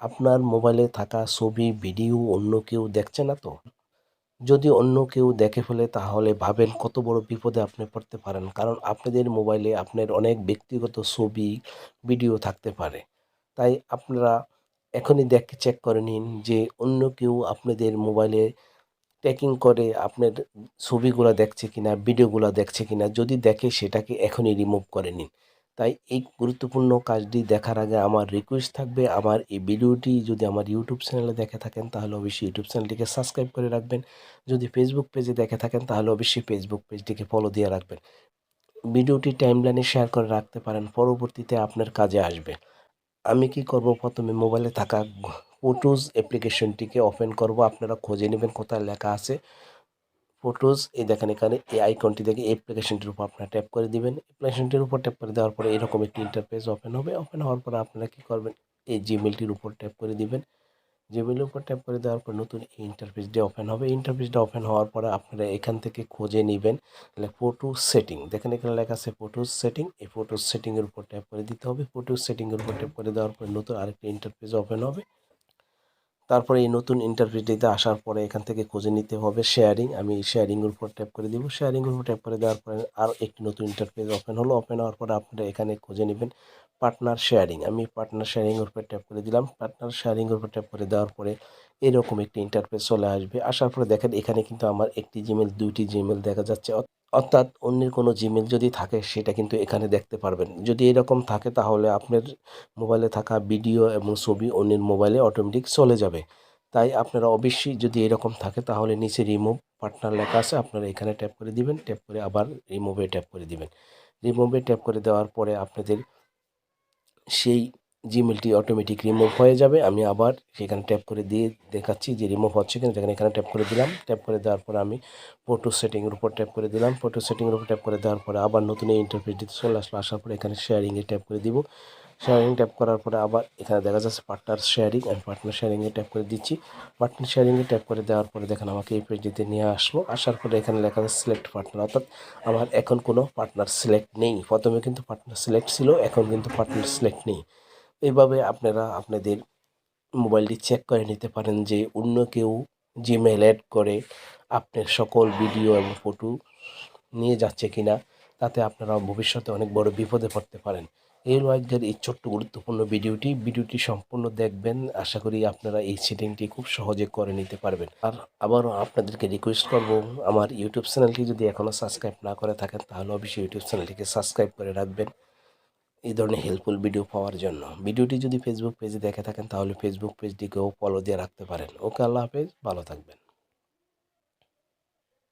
আপনার মোবাইলে থাকা ছবি, ভিডিও অন্য কেউ দেখছে না তো? যদি অন্য কেউ দেখে ফেলে, তাহলে ভাবেন কত বড় বিপদে আপনি পড়তে পারেন। কারণ আপনাদের মোবাইলে আপনার অনেক ব্যক্তিগত ছবি, ভিডিও থাকতে পারে। তাই আপনারা এখনই দেখে চেক করে নিন যে অন্য কেউ আপনাদের মোবাইলে ট্র্যাকিং করে আপনার ছবিগুলো দেখছে কিনা, ভিডিওগুলো দেখছে কিনা। যদি দেখে, সেটাকে এখনই রিমুভ করে নিন। তাই এই গুরুত্বপূর্ণ কাজটি দেখার আগে আমার রিকোয়েস্ট থাকবে আমার এই ভিডিওটি যদি আমার ইউটিউব চ্যানেলে দেখে থাকেন, তাহলে অবশ্যই ইউটিউব চ্যানেলটিকে সাবস্ক্রাইব করে রাখবেন। যদি ফেসবুক পেজে দেখে থাকেন, তাহলে অবশ্যই ফেসবুক পেজটিকে ফলো দিয়ে রাখবেন। ভিডিওটি টাইমলাইনে শেয়ার করে রাখতে পারেন, পরবর্তীতে আপনার কাজে আসবে। আমি কি করব? প্রথমে মোবাইলে থাকা ফটোজ অ্যাপ্লিকেশনটিকে ওপেন করব। আপনারা খুঁজে নেবেন কোথায় লেখা আছে। ফটোজ এই দেখেন এখানে এই আইকনটি দেখে অ্যাপ্লিকেশনটির উপর আপনারা ট্যাপ করে দিবেন। অ্যাপ্লিকেশনটির উপর ট্যাপ করে দেওয়ার পরে এরকম একটি ইন্টারফেস ওপেন হবে। ওপেন হওয়ার পরে আপনারা কী করবেন? এই জিমেলটির উপর ট্যাপ করে দিবেন। জিমেলের উপর ট্যাপ করে দেওয়ার পর নতুন এই ইন্টারফেসটি ওপেন হবে। ইন্টারফেসটা ওপেন হওয়ার পরে আপনারা এখান থেকে খুঁজে নেবেন ফটো সেটিং দেখেন এখানে লেখা আছে ফটো সেটিং এই ফটো সেটিংয়ের উপর ট্যাপ করে দিতে হবে। ফটো সেটিংয়ের উপর ট্যাপ করে দেওয়ার পরে নতুন আরেকটি ইন্টারফেস ওপেন হবে। তারপরে এই নতুন ইন্টারফেসটিতে আসার পরে এখান থেকে খুঁজে নিতে হবে শেয়ারিং আমি শেয়ারিংয়ের উপর ট্যাপ করে দিব। শেয়ারিংয়ের উপর ট্যাপ করে দেওয়ার পরে আর একটি নতুন ইন্টারফেস ওপেন হলো। ওপেন হওয়ার পরে আপনারা এখানে খুঁজে নেবেন পার্টনার শেয়ারিং আমি পার্টনার শেয়ারিংয়ের উপর ট্যাপ করে দিলাম। পার্টনার শেয়ারিংয়ের উপর ট্যাপ করে দেওয়ার পরে এরকম একটি ইন্টারফেস চলে আসবে। আসার পরে দেখেন এখানে কিন্তু আমার একটি জিমেল দুইটি জিমেল দেখা যাচ্ছে। অর্থাৎ অন্যের কোনো জিমেল যদি থাকে, সেটা কিন্তু এখানে দেখতে পারবেন। যদি এরকম থাকে, তাহলে আপনার মোবাইলে থাকা ভিডিও এবং ছবি অন্যের মোবাইলে অটোমেটিক চলে যাবে। তাই আপনারা অবশ্যই যদি এরকম থাকে, তাহলে নিচে রিমুভ পার্টনার লেখা আছে, আপনারা এখানে ট্যাপ করে দিবেন। ট্যাপ করে আবার রিমুভে ট্যাপ করে দিবেন। রিমুভে ট্যাপ করে দেওয়ার পরে আপনাদের সেই জিমেলটি অটোমেটিক রিমুভ হয়ে যাবে। আমি আবার সেখানে ট্যাপ করে দিয়ে দেখাচ্ছি যে রিমুভ হচ্ছে কিনা। যেখানে এখানে ট্যাপ করে দিলাম। ট্যাপ করে দেওয়ার পরে আমি ফটো সেটিংয়ের উপর ট্যাপ করে দিলাম। ফটো সেটিংয়ের উপর ট্যাপ করে দেওয়ার পরে আবার নতুন এই ইন্টারফেসটিতে চলে আসলো। আসার পরে এখানে শেয়ারিংয়ে ট্যাপ করে দিব। শেয়ারিং ট্যাপ করার পরে আবার এখানে দেখা যাচ্ছে পার্টনার শেয়ারিং আমি পার্টনার শেয়ারিংয়ে ট্যাপ করে দিচ্ছি। পার্টনার শেয়ারিংয়ে ট্যাপ করে দেওয়ার পরে দেখেন আমাকে এই পেজটিতে নিয়ে আসলো। আসার পরে এখানে লেখা আছে সিলেক্ট পার্টনার অর্থাৎ আমার এখন কোনো পার্টনার সিলেক্ট নেই। প্রথমে কিন্তু পার্টনার সিলেক্ট ছিল, এখন কিন্তু পার্টনার সিলেক্ট নেই। এইভাবে আপনারা আপনাদের মোবাইলটি চেক করে নিতে পারেন যে অন্য কেউ জিমেল অ্যাড করে আপনার সকল ভিডিও এবং ফটো নিয়ে যাচ্ছে কিনা, তাতে আপনারা ভবিষ্যতে অনেক বড় বিপদে পড়তে পারেন। এই আজকের এই ছোট্ট গুরুত্বপূর্ণ ভিডিওটি। ভিডিওটি সম্পূর্ণ দেখবেন। আশা করি আপনারা এই সেটিংটি খুব সহজে করে নিতে পারবেন। আর আবারও আপনাদেরকে রিকোয়েস্ট করব, আমার ইউটিউব চ্যানেলটি যদি এখনও সাবস্ক্রাইব না করে থাকেন, তাহলে অবশ্যই ইউটিউব চ্যানেলটিকে সাবস্ক্রাইব করে রাখবেন। এই ধরনের হেল্পফুল ভিডিও পাওয়ার জন্য। ভিডিওটি যদি ফেসবুক পেজে দেখে থাকেন, তাহলে ফেসবুক পেজটিকেও ফলো দিয়ে রাখতে পারেন। ওকে, আল্লাহ হাফেজ, ভালো থাকবেন।